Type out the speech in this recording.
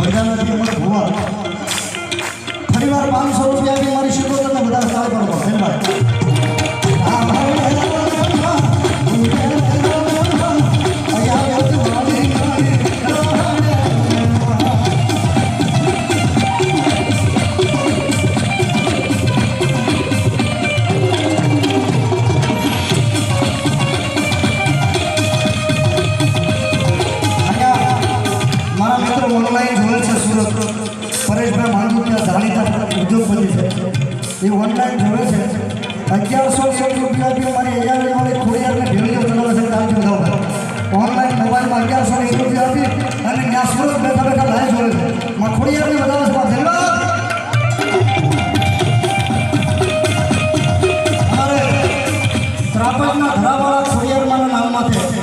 બધાને મને ભૂવા ફરીવાર પાંચસો રૂપિયાથી મારી શકો તમે બધા સાથ કરો ધન્યવાદ. ઓનલાઈન જોવે છે સુરત. પરેશભાઈ માંગુ ત્યાં જાણીતા ઉદ્યોગપતિ છે. એ ઓનલાઈન જોવે છે. અગિયારસો એક રૂપિયા બી મારી અહીંયા મારી ખોડિયારને ભેળીઓ ચલાવે છે કાલથી બધા ઓનલાઈન મોબાઈલમાં અગિયારસો એક રૂપિયા આપી અને ત્યાં સુરત બેઠા બેઠા લાઈવ જોવે છે. માં ખોડિયારની બતાવે છે. ધન્યવાદ. અમારે ત્રાપજના ધરાવાળા ખોડિયારમાંના નામમાંથી પાંચસો